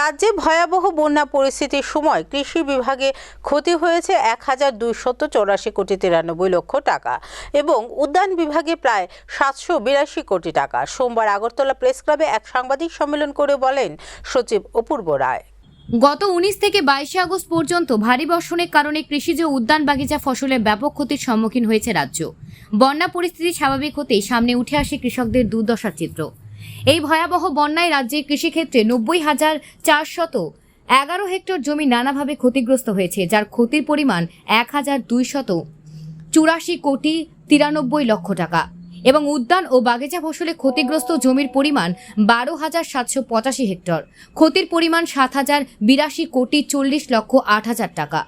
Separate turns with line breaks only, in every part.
রাজ্যে ভয়াবহ বন্যা পরিস্থিতির সময় কৃষি বিভাগে ক্ষতি হয়েছে এক হাজার দুইশত চৌরাশি কোটি তিরানব্বই লক্ষ টাকা এবং উদ্যান বিভাগে প্রায় সাতশো বিরাশি কোটি টাকা। সোমবার আগরতলা প্রেস ক্লাবে এক সাংবাদিক সম্মেলন করে বলেন সচিব অপূর্ব রায়।
গত উনিশ থেকে বাইশে আগস্ট পর্যন্ত ভারী বর্ষণের কারণে কৃষিজ উদ্যান বাগিচা ফসলের ব্যাপক ক্ষতির সম্মুখীন হয়েছে রাজ্য। বন্যা পরিস্থিতি স্বাভাবিক হতেই সামনে উঠে আসে কৃষকদের দুর্দশার চিত্র। এই ভয়াবহ বন্যায় রাজ্যের কৃষিক্ষেত্রে নব্বই হাজার চারশত এগারো হেক্টর জমি নানাভাবে ক্ষতিগ্রস্ত হয়েছে, যার ক্ষতির পরিমাণ এক হাজার দুইশত চুরাশি কোটি তিরানব্বই লক্ষ টাকা। এবং উদ্যান ও বাগিচা ফসলে ক্ষতিগ্রস্ত জমির পরিমাণ বারো হাজার সাতশো পঁচাশি হেক্টর। ক্ষতির পরিমাণ সাত হাজার বিরাশি কোটি চল্লিশ লক্ষ আট হাজার টাকা।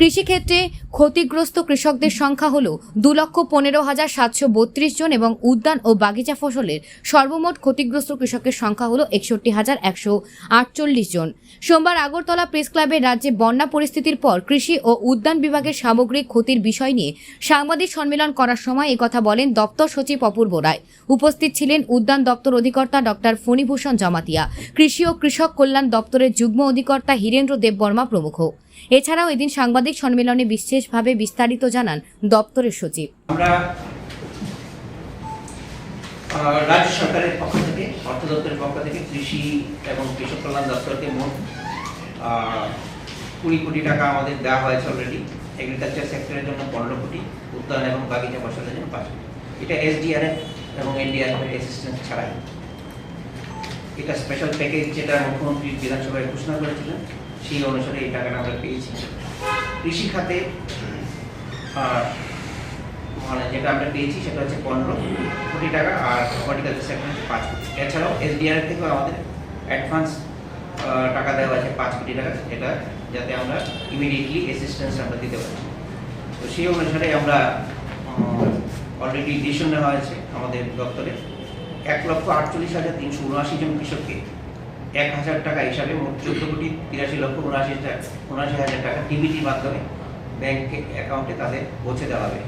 কৃষিক্ষেত্রে ক্ষতিগ্রস্ত কৃষকদের সংখ্যা হল দু লক্ষ পনেরো হাজার সাতশো বত্রিশ জন এবং উদ্যান ও বাগিচা ফসলের সর্বমোট ক্ষতিগ্রস্ত কৃষকের সংখ্যা হল একষট্টি হাজার একশো আটচল্লিশ জন। সোমবার আগরতলা প্রেস ক্লাবে রাজ্যে বন্যা পরিস্থিতির পর কৃষি ও উদ্যান বিভাগের সামগ্রিক ক্ষতির বিষয় নিয়ে সাংবাদিক সম্মেলন করার সময় একথা বলেন দপ্তর সচিব অপূর্ব রায়। উপস্থিত ছিলেন উদ্যান দপ্তর অধিকর্তা ডক্টর ফণিভূষণ জমাতিয়া, কৃষি ও কৃষক কল্যাণ দপ্তরের যুগ্ম অধিকর্তা হীরেন্দ্র দেববর্মা প্রমুখ। এছাড়াও এদিন সাংবাদিক সম্মেলনে বিশেষভাবে বিস্তারিত জানান দপ্তরের সচিব।
রাজ্য সরকারের পক্ষ থেকে, অর্থ দপ্তরের পক্ষ থেকে কৃষি এবং কৃষক কল্যাণ দপ্তরকে মোট কুড়ি কোটি টাকা আমাদের দেওয়া হয়েছে অলরেডি এগ্রিকালচার সেক্টরের জন্য পনেরো কোটি, উদ্যান এবং বাগিচা ফসলের জন্য পাঁচ কোটি। এটা এসডিআরএফ এবং এনডিআরএফ এর অ্যাসিস্ট্যান্স ছাড়াই। এটা স্পেশাল প্যাকেজ যেটা মুখ্যমন্ত্রী বিধানসভায় ঘোষণা করেছিলেন। সেই অনুসারে এই টাকাটা আমরা পেয়েছি। কৃষি খাতে মানে যেটা আমরা পেয়েছি সেটা হচ্ছে পনেরো কোটি টাকা আর হর্টিকালচার সেক্টর হচ্ছে পাঁচ কোটি। এছাড়াও এসডিআর থেকেও আমাদের অ্যাডভান্স টাকা দেওয়া আছে পাঁচ কোটি টাকা এটা যাতে আমরা ইমিডিয়েটলি অ্যাসিস্ট্যান্স আমরা দিতে পারি। তো সেই অনুসারে আমরা অলরেডি ডিসিশন নেওয়া হয়েছে আমাদের দপ্তরে। এক লক্ষ আটচল্লিশ হাজার তিনশো উনআশি জন কৃষককে এক হাজার টাকা হিসাবে মোট চোদ্দ কোটি তিরাশি লক্ষ উনআশি উনআশি হাজার টাকা টিবিটির মাধ্যমে ব্যাংকে অ্যাকাউন্টে তাদের পৌঁছে দেওয়া হবে।